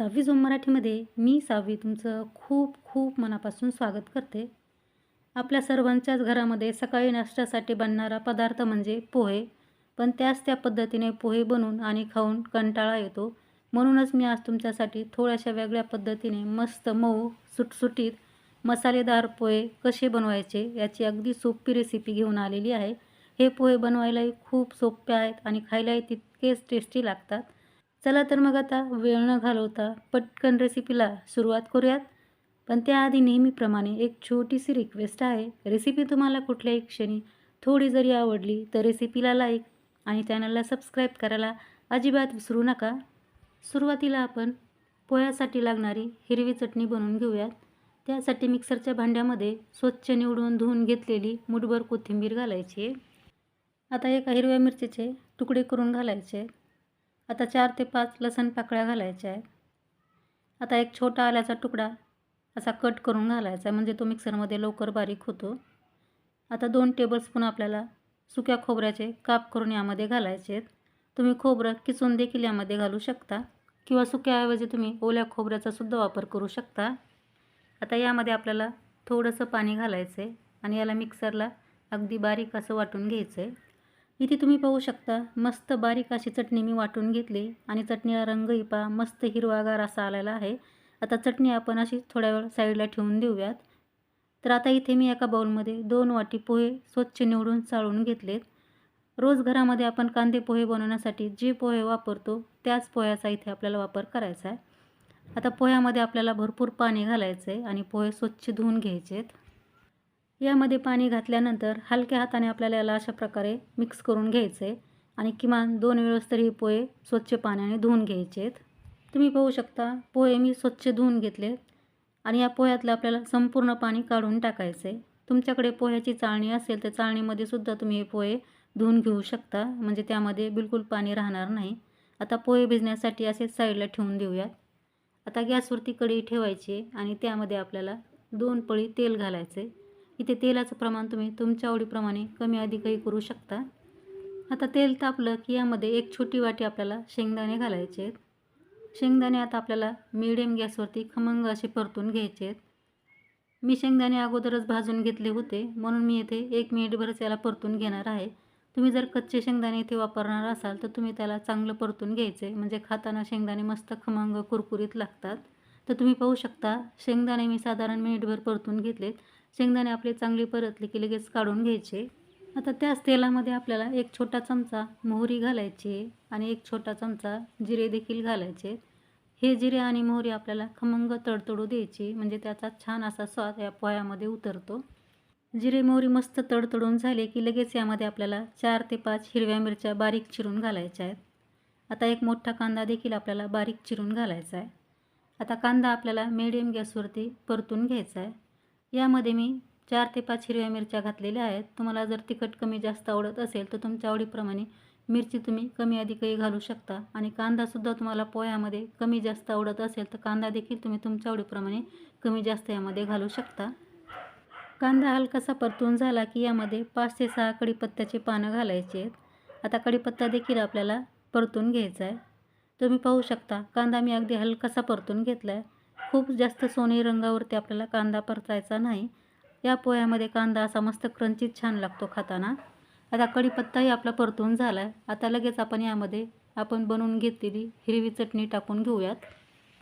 सहावी झोम मराठीमध्ये मी सहावी तुमचं खूप खूप मनापासून स्वागत करते. आपल्या सर्वांच्याच घरामध्ये सकाळी नाश्त्यासाठी बनणारा पदार्थ म्हणजे पोहे. पण त्याच त्या पद्धतीने पोहे बनवून आणि खाऊन कंटाळा येतो. म्हणूनच मी आज तुमच्यासाठी थोड्याशा वेगळ्या पद्धतीने मस्त मऊ सुटसुटीत मसालेदार पोहे कसे बनवायचे याची अगदी सोपी रेसिपी घेऊन आलेली आहे. हे पोहे बनवायलाही खूप सोपे आहेत आणि खायलाही तितकेच टेस्टी लागतात. चला तर मग आता वेळ न घालवता पटकन रेसिपीला सुरुवात करूयात. पण त्याआधी नेहमीप्रमाणे एक छोटीशी रिक्वेस्ट आहे. रेसिपी तुम्हाला कुठल्याही क्षणी थोडी जरी आवडली तर रेसिपीला लाईक आणि चॅनलला सबस्क्राईब करायला अजिबात विसरू नका. सुरुवातीला आपण पोह्यासाठी लागणारी हिरवी चटणी बनवून घेऊयात. त्यासाठी मिक्सरच्या भांड्यामध्ये स्वच्छ निवडून धुवून घेतलेली मुठभर कोथिंबीर घालायची आहे. आता एका हिरव्या मिरचीचे तुकडे करून घालायचे आता चार ते पाच लसण पाकळ्या घालायच्या आहेत आता एक छोटा आल्याचा तुकडा असा कट करून घालायचा आहे. म्हणजे तो मिक्सरमध्ये लवकर बारीक होतो. आता दोन टेबलस्पून आपल्याला सुक्या खोबऱ्याचे काप करून यामध्ये घालायचे आहेत. तुम्ही खोबरं किसून देखील यामध्ये घालू शकता. किंवा सुक्याऐवजी तुम्ही ओल्या खोबऱ्याचा सुद्धा वापर करू शकता. आता यामध्ये आपल्याला थोडंसं पाणी घालायचं आहे आणि याला मिक्सरला अगदी बारीक असं वाटून घ्यायचं आहे इथे तुम्ही पाहू शकता मस्त बारीक अशी चटणी मी वाटून घेतली आणि चटणीला रंगही पहा मस्त हिरवागार असा आलेला आहे. आता चटणी आपण अशी थोड्या वेळ साईडला ठेवून देऊयात. तर आता इथे मी एका बाऊलमध्ये दोन वाटी पोहे स्वच्छ निवडून चाळून घेतलेत. रोज घरामध्ये आपण कांदे पोहे बनवण्यासाठी जे पोहे वापरतो त्याच पोह्याचा इथे आपल्याला वापर करायचा आहे. आता पोह्यामध्ये आपल्याला भरपूर पाणी घालायचं आहे आणि पोहे स्वच्छ धुवून घ्यायचे आहेत यामध्ये पाणी घातल्यानंतर हलक्या हाताने आपल्याला याला अशा प्रकारे मिक्स करून घ्यायचं आहे आणि किमान दोन वेळेस तरी हे पोहे स्वच्छ पाण्याने धुवून घ्यायचे आहेत तुम्ही पाहू शकता पोहे मी स्वच्छ धुवून घेतले आणि या पोह्यातलं आपल्याला संपूर्ण पाणी काढून टाकायचं आहे तुमच्याकडे पोह्याची चाळणी असेल तर चाळणीमध्ये सुद्धा तुम्ही हे पोहे धुवून घेऊ शकता म्हणजे त्यामध्ये बिलकुल पाणी राहणार नाही. आता पोहे भिजण्यासाठी असे साईडला ठेवून देऊयात. आता गॅसवरती कढई ठेवायची आणि त्यामध्ये आपल्याला दोन पळी तेल घालायचे इथे तेलाचं प्रमाण तुम्ही तुमच्या आवडीप्रमाणे कमी अधिकही करू शकता. आता तेल तापलं की यामध्ये एक छोटी वाटी आपल्याला शेंगदाणे घालायचे आहेत. शेंगदाणे आता आपल्याला मिडियम गॅसवरती खमंग असे परतून घ्यायचे आहेत. मी शेंगदाणे अगोदरच भाजून घेतले होते म्हणून मी येथे एक मिनिटभरच याला परतून घेणार आहे. तुम्ही जर कच्चे शेंगदाणे इथे वापरणार असाल तर तुम्ही त्याला चांगलं परतून घ्यायचे म्हणजे खाताना शेंगदाणे मस्त खमंग कुरकुरीत लागतात. तर तुम्ही पाहू शकता शेंगदाणे मी साधारण मिनिटभर परतून घेतलेत. शेंगदाणे आपले चांगले परतले की लगेच काढून घ्यायचे. आता त्याच तेलामध्ये आपल्याला एक छोटा चमचा मोहरी घालायची आणि एक छोटा चमचा जिरे देखील घालायचे. हे जिरे आणि मोहरी आपल्याला खमंग तडतडू द्यायची म्हणजे त्याचा छान असा स्वाद या पोह्यामध्ये उतरतो. जिरे मोहरी मस्त तडतडून झाले की लगेच यामध्ये आपल्याला चार ते पाच हिरव्या मिरच्या बारीक चिरून घालायच्या आहेत. आता एक मोठा कांदा देखील आपल्याला बारीक चिरून घालायचा आहे. आता कांदा आपल्याला मिडियम गॅसवरती परतून घ्यायचा आहे. यामध्ये मी चार ते पाच हिरव्या मिरच्या घातलेल्या आहेत. तुम्हाला जर तिखट कमी जास्त आवडत असेल तर तुमच्या आवडीप्रमाणे मिरची तुम्ही कमी अधिकही घालू शकता. आणि कांदासुद्धा तुम्हाला पोह्यामध्ये कमी जास्त आवडत असेल तर कांदा देखील तुम्ही तुमच्या आवडीप्रमाणे कमी जास्त यामध्ये घालू शकता. कांदा हलकासा परतून झाला की यामध्ये पाच ते सहा कडीपत्त्याचे पानं घालायचे आहेत. आता कढीपत्ता देखील आपल्याला परतून घ्यायचा आहे. तुम्ही पाहू शकता कांदा मी अगदी हलकासा परतून घेतला आहे खूप जास्त सोने रंगावरती आपल्याला कांदा परतायचा नाही. या पोह्यामध्ये कांदा असा मस्त क्रंचित छान लागतो खाताना. आता कढीपत्ताही आपला परतून झाला आहे आता लगेच आपण यामध्ये आपण बनवून घेतलेली हिरवी चटणी टाकून घेऊयात.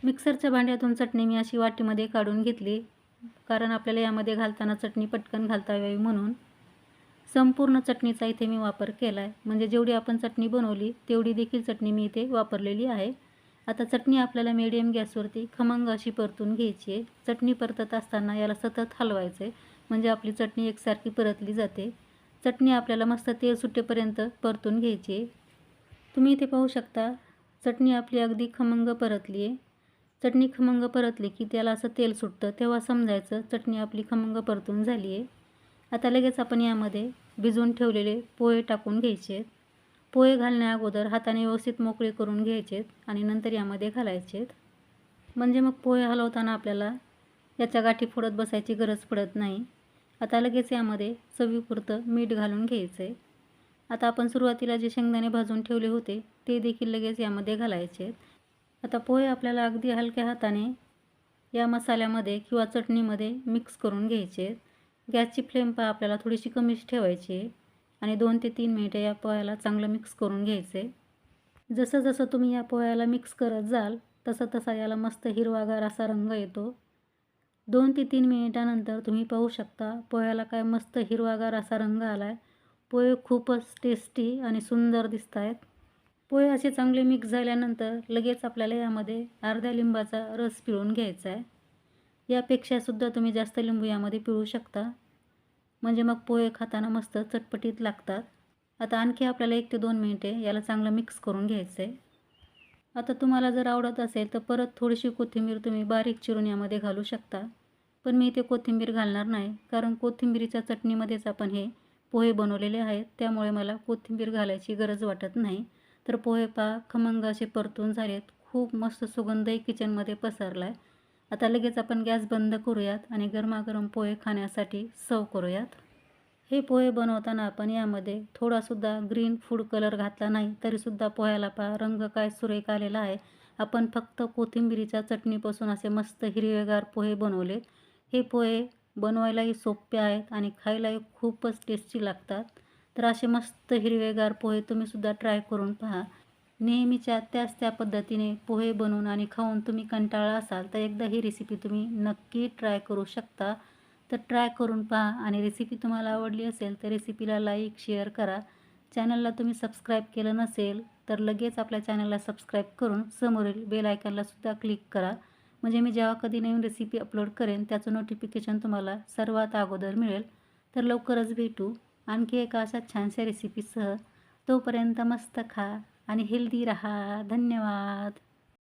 मिक्सरच्या भांड्यातून चटणी मी अशी वाटीमध्ये काढून घेतली. कारण आपल्याला यामध्ये घालताना चटणी पटकन घालता यावी म्हणून. संपूर्ण चटणीचा इथे मी वापर केला आहे म्हणजे जेवढी आपण चटणी बनवली तेवढी देखील चटणी मी इथे वापरलेली आहे. आता चटणी आपल्याला मिडियम गॅसवरती खमंग अशी परतून घ्यायची आहे. चटणी परतत असताना याला सतत हलवायचं आहे. म्हणजे आपली चटणी एकसारखी परतली जाते. चटणी आपल्याला मस्त तेल सुटेपर्यंत परतून घ्यायची आहे. तुम्ही इथे पाहू शकता चटणी आपली अगदी खमंग परतली आहे. चटणी खमंग परतली की त्याला असं तेल सुटतं तेव्हा समजायचं चटणी आपली खमंग परतून झाली आहे. आता लगेच आपण यामध्ये भिजवून ठेवलेले पोहे टाकून घ्यायचे आहेत. पोहे घालण्या अगोदर हाताने व्यवस्थित मोकळे करून घ्यायचे आहेत आणि नंतर यामध्ये घालायचेत. म्हणजे मग पोहे हलवताना आपल्याला याच्या गाठी फोडत बसायची गरज पडत नाही. आता लगेच यामध्ये चवीपुरतं मीठ घालून घ्यायचं आहे आता आपण सुरुवातीला जे शेंगदाणे भाजून ठेवले होते ते देखील लगेच यामध्ये घालायचे आता पोहे आपल्याला अगदी हलक्या हाताने या मसाल्यामध्ये किंवा चटणीमध्ये मिक्स करून घ्यायचे आहेत. गॅसची फ्लेम पहा आपल्याला थोडीशी कमीच ठेवायची आहे. आणि दोन ते तीन मिनिटं या पोह्याला चांगलं मिक्स करून घ्यायचं. आहे जसं जसं तुम्ही या पोह्याला मिक्स करत जाल तसं तसा याला मस्त हिरवागार असा रंग येतो. दोन ते तीन मिनिटानंतर तुम्ही पाहू शकता पोह्याला काय मस्त हिरवागार असा रंग आला आहे पोहे खूपच टेस्टी आणि सुंदर दिसत आहेत पोहे असे चांगले मिक्स झाल्यानंतर लगेच आपल्याला यामध्ये अर्ध्या लिंबाचा रस पिळून घ्यायचा आहे यापेक्षासुद्धा तुम्ही जास्त लिंबू यामध्ये पिळू शकता. म्हणजे मग पोहे खाताना मस्त चटपटीत लागतात. आता आणखी आपल्याला एक ते दोन मिनिटे याला चांगलं मिक्स करून घ्यायचं आहे आता तुम्हाला जर आवडत असेल तर परत थोडीशी कोथिंबीर तुम्ही बारीक चिरून यामध्ये घालू शकता. पण मी इथे कोथिंबीर घालणार नाही. कारण कोथिंबीरीच्या चटणीमध्येच आपण हे पोहे बनवलेले आहेत. त्यामुळे मला कोथिंबीर घालायची गरज वाटत नाही. तर पोहे पा खमंग असे परतून झालेत. खूप मस्त सुगंधही किचनमध्ये पसरला आहे आता लगेच आपण गॅस बंद करूयात आणि गरमागरम पोहे खाण्यासाठी सर्व करूयात. हे पोहे बनवताना आपण यामध्ये थोडासुद्धा ग्रीन फूड कलर घातला नाही तरीसुद्धा पोह्याला पहा रंग काय सुरेख आलेला आहे. आपण फक्त कोथिंबिरीच्या चटणीपासून असे मस्त हिरवेगार पोहे बनवले. हे पोहे बनवायलाही सोपे आहेत आणि खायलाही खूपच टेस्टी लागतात. तर असे मस्त हिरवेगार पोहे तुम्हीसुद्धा ट्राय करून पहा. नेहमीच्या त्याच त्या पद्धतीने पोहे बनवून आणि खाऊन तुम्ही कंटाळा असाल तर एकदा ही रेसिपी तुम्ही नक्की ट्राय करू शकता. तर ट्राय करून पहा आणि रेसिपी तुम्हाला आवडली असेल तर रेसिपीला लाईक शेअर करा. चॅनलला तुम्ही सबस्क्राईब केलं नसेल तर लगेच आपल्या चॅनलला सबस्क्राईब करून समोरील बेल आयकॉनलासुद्धा क्लिक करा. म्हणजे मी जेव्हा कधी नवीन रेसिपी अपलोड करेन त्याचं नोटिफिकेशन तुम्हाला सर्वात अगोदर मिळेल. तर लवकरच भेटू. आणखी एका अशा छानशा रेसिपीसह तोपर्यंत मस्त खा. आणि हेल्दी रहा. धन्यवाद.